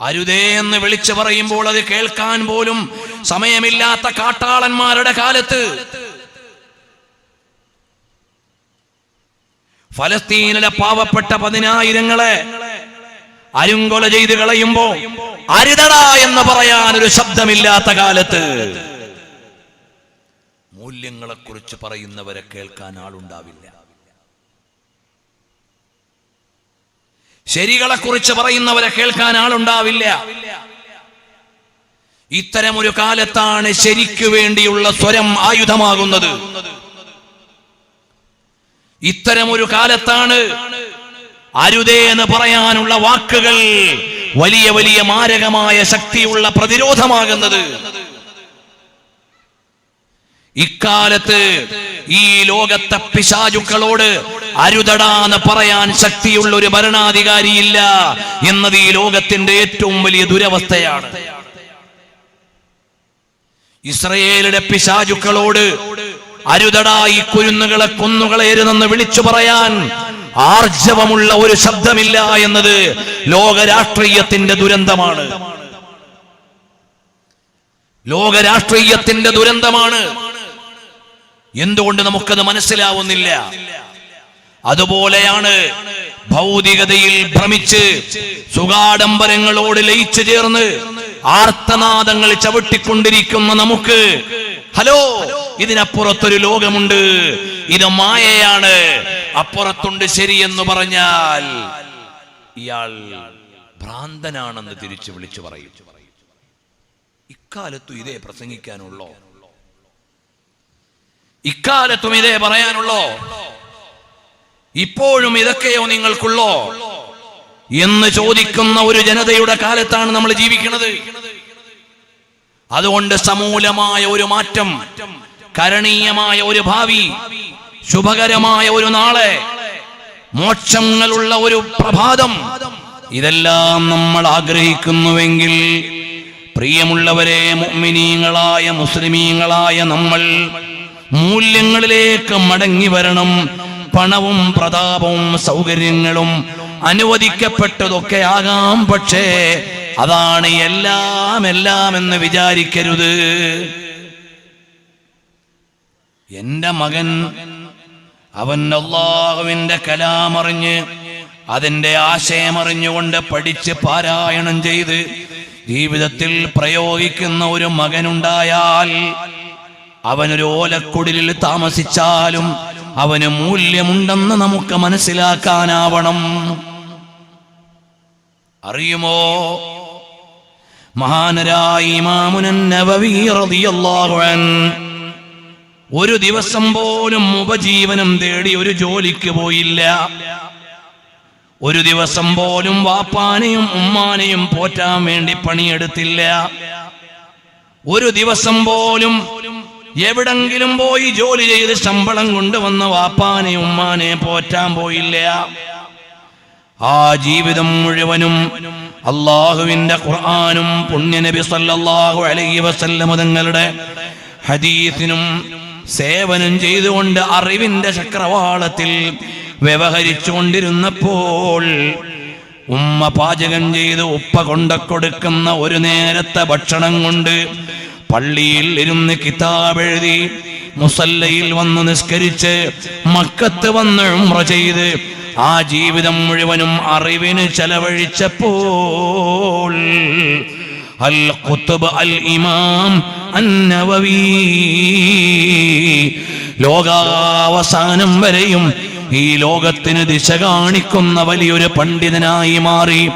അരുതേ എന്ന് വിളിച്ചു പറയുമ്പോൾ അത് കേൾക്കാൻ പോലും സമയമില്ലാത്ത കാട്ടാളന്മാരുടെ കാലത്ത്. ഫലസ്തീനിലെ പാവപ്പെട്ട പതിനായിരങ്ങളെ അരുങ്കൊല ചെയ്ത് കളയുമ്പോ അരുതടാ എന്ന് പറയാൻ ഒരു ശബ്ദമില്ലാത്ത കാലത്ത്. മൂല്യങ്ങളെ കുറിച്ച് പറയുന്നവരെ കേൾക്കാൻ ആളുണ്ടാവില്ല. ശരികളെ കുറിച്ച് പറയുന്നവരെ കേൾക്കാൻ ആളുണ്ടാവില്ല. ഇത്തരമൊരു കാലത്താണ് ശരിക്കു വേണ്ടിയുള്ള സ്വരം ആയുധമാകുന്നത്. ഇത്തരമൊരു കാലത്താണ് അരുതേ എന്ന് പറയാനുള്ള വാക്കുകൾ വലിയ വലിയ മാരകമായ ശക്തിയുള്ള പ്രതിരോധമാകുന്നത്. ഇക്കാലത്ത് ഈ ലോകത്തെ പിശാചുക്കളോട് അരുതടാന്ന് പറയാൻ ശക്തിയുള്ള ഒരു ഭരണാധികാരിയില്ല എന്നത് ഈ ലോകത്തിന്റെ ഏറ്റവും വലിയ ദുരവസ്ഥയാണ്. ഇസ്രയേലിന്റെ പിശാചുക്കളോട് അരുതടാ ഈ കുരുന്നുകളെ കൊന്നുകളേരുന്നെന്ന് വിളിച്ചു പറയാൻ ആർജവമുള്ള ഒരു ശബ്ദമില്ല എന്നത് ലോകരാഷ്ട്രീയത്തിന്റെ ദുരന്തമാണ്. ലോകരാഷ്ട്രീയത്തിന്റെ ദുരന്തമാണ്. എന്തുകൊണ്ട് നമുക്കത് മനസ്സിലാവുന്നില്ല? അതുപോലെയാണ് ഭൗതികതയിൽ ഭ്രമിച്ച് സുഖാഡംബരങ്ങളോട് ലയിച്ചു ചേർന്ന് ആർത്തനാദങ്ങൾ ചവിട്ടിക്കൊണ്ടിരിക്കുന്ന നമുക്ക്. ഹലോ ഇതിനപ്പുറത്തൊരു ലോകമുണ്ട്. ഇത് മായയാണ്. അപ്പുറത്തുണ്ട് ശരിയെന്ന് പറഞ്ഞാൽ ഇയാൾ ഭ്രാന്തനാണെന്ന് തിരിച്ചു വിളിച്ചു പറയും. ഇക്കാലത്തും ഇതേ പ്രസംഗിക്കാനുള്ളോ? ഇക്കാലത്തും ഇതേ പറയാനുള്ളോ? ഇപ്പോഴും ഇതൊക്കെയോ നിങ്ങൾക്കുള്ളോ? എന്ന് ചോദിക്കുന്ന ഒരു ജനതയുടെ കാലത്താണ് നമ്മൾ ജീവിക്കുന്നത്. അതുകൊണ്ട് സമൂലമായ ഒരു മാറ്റം കരണീയമായ ഒരു ഭാവി ശുഭകരമായ ഒരു നാളെ മോക്ഷങ്ങളുള്ള ഒരു പ്രഭാതം ഇതെല്ലാം നമ്മൾ ആഗ്രഹിക്കുന്നുവെങ്കിൽ പ്രിയമുള്ളവരെ മുഅ്മിനീങ്ങളായ മുസ്ലിമീങ്ങളായ നമ്മൾ മൂല്യങ്ങളിലേക്ക് മടങ്ങി വരണം. പണവും പ്രതാപവും സൗകര്യങ്ങളും അനുവദിക്കപ്പെട്ടതൊക്കെ ആകാം പക്ഷേ അതാണ് എല്ലാം എല്ലാം എന്ന് വിചാരിക്കരുത്. എന്റെ മകൻ അവൻ അള്ളാഹുവിന്റെ കലാമറിഞ്ഞ് അതിന്റെ ആശയമറിഞ്ഞുകൊണ്ട് പഠിച്ച് പാരായണം ചെയ്ത് ജീവിതത്തിൽ പ്രയോഗിക്കുന്ന ഒരു മകനുണ്ടായാൽ അവനൊരു ഓലക്കുടിലിൽ താമസിച്ചാലും അവന് മൂല്യമുണ്ടെന്ന് നമുക്ക് മനസ്സിലാക്കാനാവണം. അറിയുമോ? മഹാനരായി മാമുനൻ ഒരു ദിവസം പോലും ഉപജീവനം തേടി ഒരു ജോലിക്ക് പോയില്ല. ഒരു ദിവസം പോലും വാപ്പാനെയും ഉമ്മാനെയും പോറ്റാൻ വേണ്ടി പണിയെടുത്തില്ല. ഒരു ദിവസം പോലും എവിടെങ്കിലും പോയി ജോലി ചെയ്ത് ശമ്പളം കൊണ്ടുവന്ന വാപ്പാനെ ഉമ്മാനെ പോറ്റാൻ പോയില്ല. ആ ജീവിതം മുഴുവനും അള്ളാഹുവിന്റെ ഖുർആാനും പുണ്യനബി സല്ലാഹു അലൈഹി വസല്ലമ തങ്ങളുടെ ഹദീസിനും സേവനം ചെയ്തുകൊണ്ട് അറിവിന്റെ ചക്രവാളത്തിൽ വ്യവഹരിച്ചു കൊണ്ടിരുന്നപ്പോൾ ഉമ്മ പാചകം ചെയ്ത് ഉപ്പ കൊണ്ട കൊടുക്കുന്ന ഒരു നേരത്തെ ഭക്ഷണം കൊണ്ട് പള്ളിയിൽ ഇരുന്ന് കിതാബ് എഴുതി മുസല്ലയിൽ വന്ന് നിസ്കരിച്ച് മക്കത്ത് വന്ന് ഉമ്ര ചെയ്ത് ആ ജീവിതം മുഴുവനും അറിവിന് ചെലവഴിച്ചപ്പോൾ അൽ ഖുത്ബ് അൽ ഇമാം അന്നവവി. ലോകാവസാനം വരെയും ഈ ലോകത്തിന് ദിശ കാണിക്കുന്ന വലിയൊരു പണ്ഡിതനായി മാറി.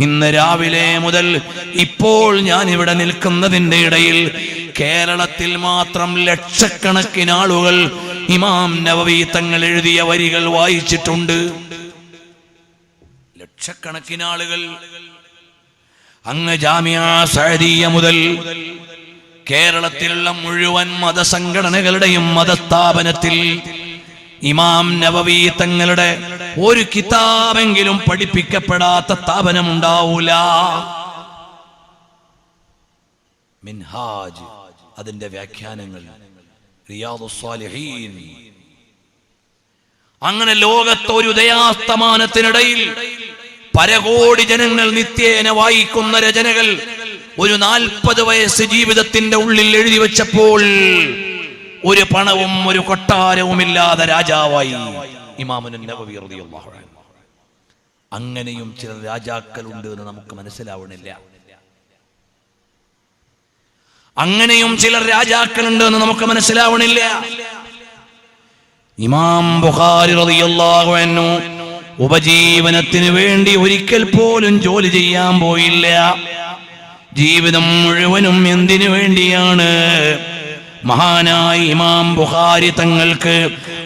ഇന്ന് രാവിലെ മുതൽ ഇപ്പോൾ ഞാൻ ഇവിടെ നിൽക്കുന്നതിന്റെ ഇടയിൽ കേരളത്തിൽ മാത്രം ലക്ഷക്കണക്കിന് ആളുകൾ ഇമാം നവവി തങ്ങൾ എഴുതിയ വരികൾ വായിച്ചിട്ടുണ്ട്. ലക്ഷക്കണക്കിന് ആളുകൾ. അങ്ങ് ജാമ്യ സഅദിയ മുതൽ കേരളത്തിലുള്ള മുഴുവൻ മതസംഘടനകളുടെയും മതസ്ഥാപനത്തിൽ ഇമാം നവവി തങ്ങളുടെ ഒരു കിതാബെങ്കിലും പഠിപ്പിക്കപ്പെടാത്ത സ്ഥാപനം ഉണ്ടാവൂല മിൻഹാജ് അതിന്റെ വ്യാഖ്യാനങ്ങൾ. അങ്ങനെ ലോകത്തെ ഒരു ഉദയാസ്തമാനത്തിനിടയിൽ പരകോടി ജനങ്ങൾ നിത്യേന വായിക്കുന്ന രചനകൾ ഒരു നാൽപ്പത് വയസ്സ് ജീവിതത്തിന്റെ ഉള്ളിൽ എഴുതി വെച്ചപ്പോൾ ഒരു പണവും ഒരു കൊട്ടാരവും ഇല്ലാതെ രാജാവായി അങ്ങനെയും ചില രാജാക്കളുണ്ട് എന്ന് നമുക്ക് മനസ്സിലാവണില്ല. അങ്ങനെയും ചില രാജാക്കളുണ്ട് എന്ന് നമുക്ക് മനസ്സിലാവണില്ല. ഇമാം ബുഖാരി ഉപജീവനത്തിന് വേണ്ടി ഒരിക്കൽ പോലും ജോലി ചെയ്യാൻ പോയില്ല. ജീവിതം മുഴുവനും എന്തിനു വേണ്ടിയാണ്? മഹാനായ ഇമാം ബുഖാരി തങ്ങൾക്ക്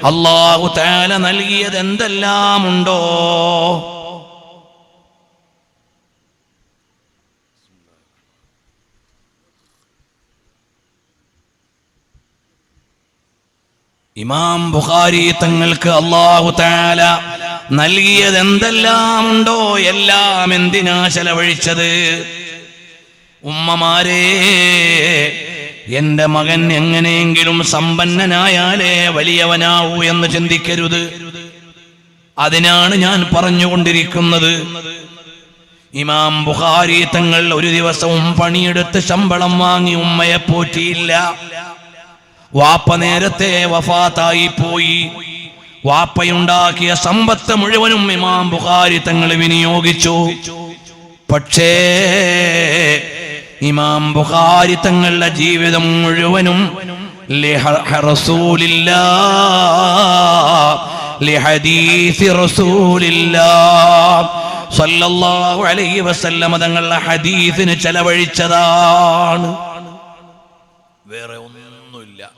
അള്ളാഹു താല നൽകിയത് എന്തെല്ലാം ഉണ്ടോ ഇമാം ബുഖാരി തങ്ങൾക്ക് അള്ളാഹു താല നൽകിയത് എന്തെല്ലാം ഉണ്ടോ എല്ലാം എന്തിനാ ചെലവഴിച്ചത്? ഉമ്മമാരെ എന്റെ മകൻ എങ്ങനെയെങ്കിലും സമ്പന്നനായാലേ വലിയവനാവൂ എന്ന് ചിന്തിക്കരുത്. അതിനാണ് ഞാൻ പറഞ്ഞുകൊണ്ടിരിക്കുന്നത്. ഇമാം ബുഖാരി തങ്ങൾ ഒരു ദിവസവും പണിയെടുത്ത് ശമ്പളം വാങ്ങി ഉമ്മയെ പോറ്റിയില്ല. വാപ്പ നേരത്തെ വഫാത്തായി പോയി. വാപ്പയുണ്ടാക്കിയ സമ്പത്ത് മുഴുവനും ഇമാം ബുഖാരി തങ്ങൾ വിനിയോഗിച്ചു. പക്ഷേ ഇമാം ബുഖാരി തങ്ങളുടെ ജീവിതം മുഴുവനും തങ്ങളുടെ ഹദീസിന് ചെലവഴിച്ചതാണ്. വേറെ ഒന്നുമില്ല.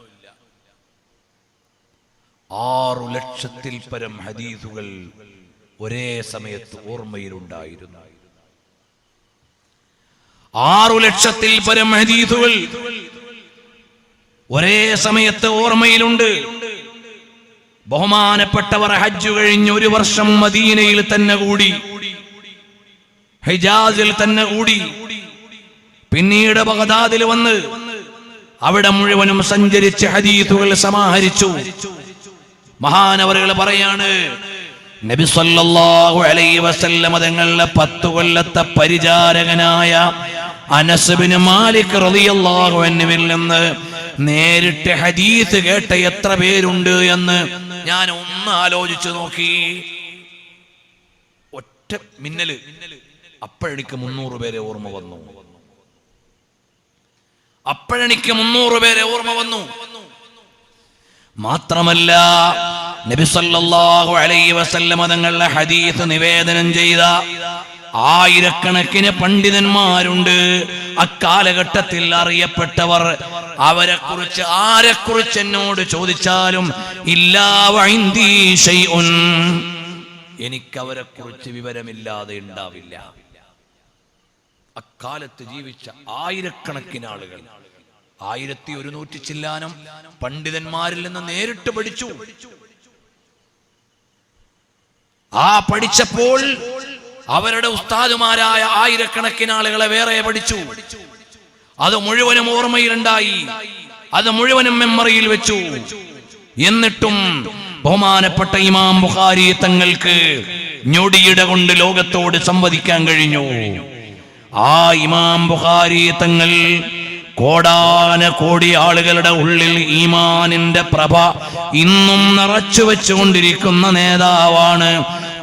ആറു ലക്ഷത്തിൽ പരം ഹദീസുകൾ ഒരേ സമയത്ത് ഓർമ്മയിലുണ്ടായിരുന്നു. ആറു ലക്ഷത്തിൽ പരം ഹദീസുകൾ. ഒരേ സമയത്ത് ഓർമ്മയിലുണ്ട്. ബഹുമാനപ്പെട്ടവർ ഹജ്ജ് കഴിഞ്ഞ് ഒരു വർഷം മദീനയിൽ തന്നെ കൂടി. ഹിജാസിൽ തന്നെ കൂടി. പിന്നീട് ബഗദാദിൽ വന്ന് അവിടെ മുഴുവനും സഞ്ചരിച്ച് ഹദീസുകൾ സമാഹരിച്ചു. മഹാനവറുകൾ പറയാണ് നബി സല്ലല്ലാഹു അലൈഹി വസല്ലമ തങ്ങളുടെ പത്തു കൊല്ലത്തെ പരിചാരകനായ അനസ് ബിൻ മാലിക് റളിയല്ലാഹു അൻഹുവിൽ നിന്ന് നേരിട്ട് ഹദീസ് കേട്ട എത്ര പേരുണ്ട് എന്ന് ഞാൻ ഒന്ന് ആലോചിച്ചു നോക്കി. ഒറ്റ മിന്നൽ. അപ്പോഴെനിക്ക് മുന്നൂറ് പേരെ ഓർമ്മ വന്നു. അപ്പോഴെനിക്ക് മുന്നൂറ് പേരെ ഓർമ്മ വന്നു. മാത്രമല്ല നബി സല്ലല്ലാഹു അലൈഹി വസല്ലമ തങ്ങളുടെ ഹദീസ് നിവേദനം ചെയ്ത ആയിരക്കണക്കിന് പണ്ഡിതന്മാരുണ്ട്. അക്കാലഘട്ടത്തിൽ അറിയപ്പെട്ടവർ. അവരെ കുറിച്ച് ആരെ കുറിച്ച് എന്നോട് ചോദിച്ചാലും എനിക്കവരെ കുറിച്ച് വിവരമില്ലാതെ ഉണ്ടാവില്ല. അക്കാലത്ത് ജീവിച്ച ആയിരക്കണക്കിന് ആളുകൾ. ആയിരത്തി ഒരുന്നൂറ്റി ചില്ലാനം പണ്ഡിതന്മാരിൽ നിന്ന് നേരിട്ട് പഠിച്ചു. ആ പഠിച്ചപ്പോൾ അവരുടെ ഉസ്താദുമാരായ ആയിരക്കണക്കിന് ആളുകളെ വേറെ പഠിച്ചു. അത് മുഴുവനും ഓർമ്മയിലുണ്ടായി. അത് മുഴുവനും മെമ്മറിയിൽ വെച്ചു. എന്നിട്ടും ബഹുമാനപ്പെട്ട ഇമാം ബുഖാരി തങ്ങൾക്ക് ഞൊടിയിട കൊണ്ട് ലോകത്തോട് സംവദിക്കാൻ കഴിഞ്ഞു. ആ ഇമാം ബുഖാരി തങ്ങൾ കോടാന കോടി ആളുകളുടെ ഉള്ളിൽ ഈമാനിന്റെ പ്രഭ ഇന്നും നിറച്ചു വെച്ചുകൊണ്ടിരിക്കുന്ന നേതാവാണ്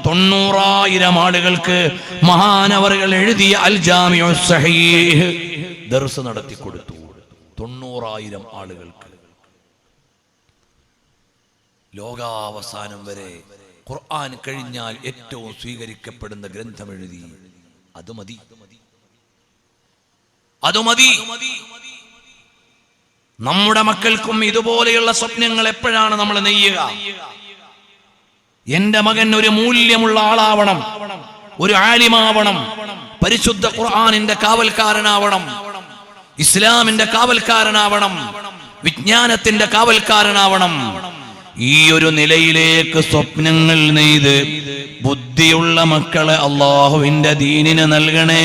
തൊണ്ണൂറായിരം ആളുകൾക്ക് മഹാനവറുകൾ എഴുതിയ അൽ ജാമിഉ സഹീഹ് ദർസ് നടത്തി കൊടുത്തു. തൊണ്ണൂറായിരം ആളുകൾക്ക്. ലോകാവസാനം വരെ ഖുർആൻ കഴിഞ്ഞാൽ ഏറ്റവും സ്വീകരിക്കപ്പെടുന്ന ഗ്രന്ഥം എഴുതി. അത് മതി. അത് മതി. നമ്മുടെ മക്കൾക്കും ഇതുപോലെയുള്ള സ്വപ്നങ്ങൾ എപ്പോഴാണ് നമ്മൾ നെയ്യുക? എന്റെ മകൻ ഒരു മൂല്യമുള്ള ആളാവണം ഒരു ആലിമാവണം പരിശുദ്ധ ഖുർആാനിന്റെ കാവൽക്കാരനാവണം ഇസ്ലാമിന്റെ കാവൽക്കാരനാവണം വിജ്ഞാനത്തിന്റെ കാവൽക്കാരനാവണം. ഈ ഒരു നിലയിലേക്ക് സ്വപ്നങ്ങൾ നെയ്ത് ബുദ്ധിയുള്ള മക്കളെ അള്ളാഹുവിന്റെ ദീനിന് നൽകണേ.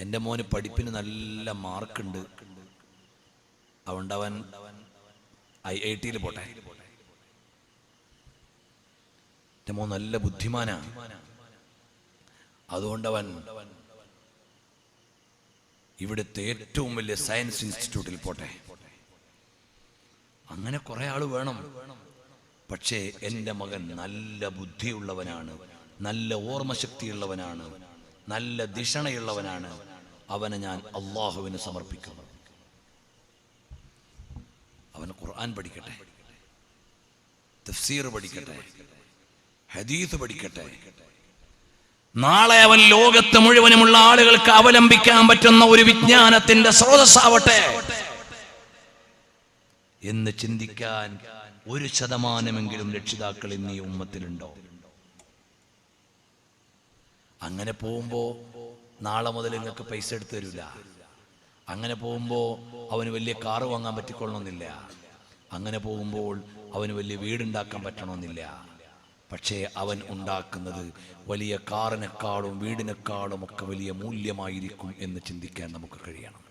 എന്റെ മോന് പഠിപ്പിന് നല്ല മാർക്കുണ്ട്. അതുകൊണ്ട് അവൻ ഐ ഐ ടിയിൽ പോട്ടെ. മോൻ നല്ല ബുദ്ധിമാനാ. അതുകൊണ്ടവൻ ഇവിടുത്തെ ഏറ്റവും വലിയ സയൻസ് ഇൻസ്റ്റിറ്റ്യൂട്ടിൽ പോട്ടെ. അങ്ങനെ കുറെ ആൾ വേണം. പക്ഷേ എന്റെ മകൻ നല്ല ബുദ്ധിയുള്ളവനാണ് നല്ല ഓർമ്മശക്തിയുള്ളവനാണ് നല്ല ദിഷണയുള്ളവനാണ് അവനെ ഞാൻ അള്ളാഹുവിന് സമർപ്പിക്കുന്നു അവൻ ഖുർആൻ പഠിക്കട്ടെ. തഫ്സീർ പഠിക്കട്ടെ. ഹദീസ് പഠിക്കട്ടെ. നാളെ അവൻ ലോകത്ത് മുഴുവനുമുള്ള ആളുകൾക്ക് അവലംബിക്കാൻ പറ്റുന്ന ഒരു വിജ്ഞാനത്തിന്റെ സ്രോതസ്സാവട്ടെ. എന്ന് ചിന്തിക്കാൻ ഒരു ശതമാനമെങ്കിലും രക്ഷിതാക്കൾ ഇന്ന് ഈ ഉമ്മത്തിലുണ്ടോ? അങ്ങനെ പോകുമ്പോ നാളെ മുതൽ നിങ്ങൾക്ക് പൈസ എടുത്തു തരില്ല അങ്ങനെ പോകുമ്പോ അവന് വലിയ കാറ് വാങ്ങാൻ പറ്റിക്കൊള്ളണമെന്നില്ല. അങ്ങനെ പോകുമ്പോൾ അവന് വലിയ വീടുണ്ടാക്കാൻ പറ്റണമെന്നില്ല. പക്ഷേ അവൻ ഉണ്ടാക്കുന്നത് വലിയ കാറിനേക്കാളും വീടിനേക്കാളും ഒക്കെ വലിയ മൂല്യമായിരിക്കും എന്ന് ചിന്തിക്കാൻ നമുക്ക് കഴിയണം.